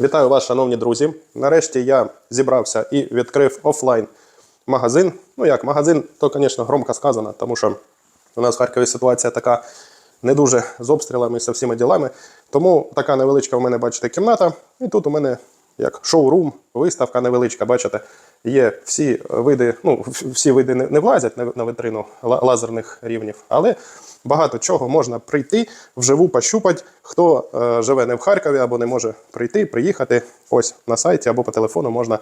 Вітаю вас, шановні друзі. Нарешті я зібрався і відкрив офлайн магазин. Ну як магазин, то, звісно, громко сказано, тому що у нас в Харкові ситуація така не дуже з обстрілами і з всіма ділами. Тому така невеличка у мене, бачите, кімната. І тут у мене як шоурум, виставка невеличка, бачите, є всі види, ну, всі види не, влазять на витрину лазерних рівнів, але багато чого можна прийти вживу пощупати. Хто е, живе не в Харкові або не може прийти, приїхати ось на сайті або по телефону можна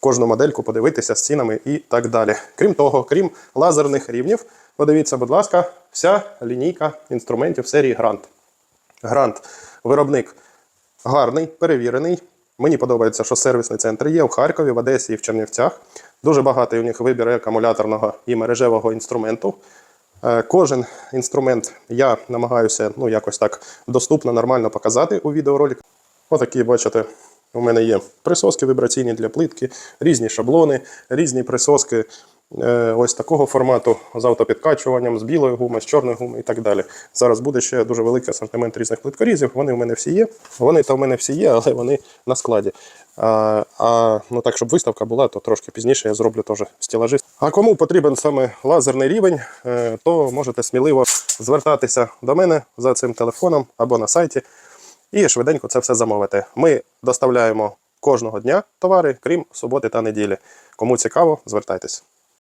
кожну модельку подивитися з цінами і так далі. Крім того, крім лазерних рівнів, подивіться, будь ласка, вся лінійка інструментів серії Грант. Грант виробник гарний, перевірений. Мені подобається, що сервісний центр є в Харкові, в Одесі і в Чернівцях. Дуже багатий у них вибір акумуляторного і мережевого інструменту. Е, Кожен інструмент я намагаюся ну, якось так доступно, нормально показати у відеоролик. Отакі, бачите, у мене є присоски вібраційні для плитки, різні шаблони, різні присоски ось такого формату з автопідкачуванням, з білої гуми, з чорної гуми і так далі. Зараз буде ще дуже великий асортимент різних плиткорізів. Вони у мене всі є. Вони то в мене всі є, але вони на складі. А, а ну так, щоб виставка була, то трошки пізніше я зроблю теж стелажі. А кому потрібен саме лазерний рівень, е, то можете сміливо звертатися до мене за цим телефоном або на сайті і швиденько це все замовити. Ми доставляємо кожного дня товари, крім суботи та неділі. Кому цікаво, звертайтесь.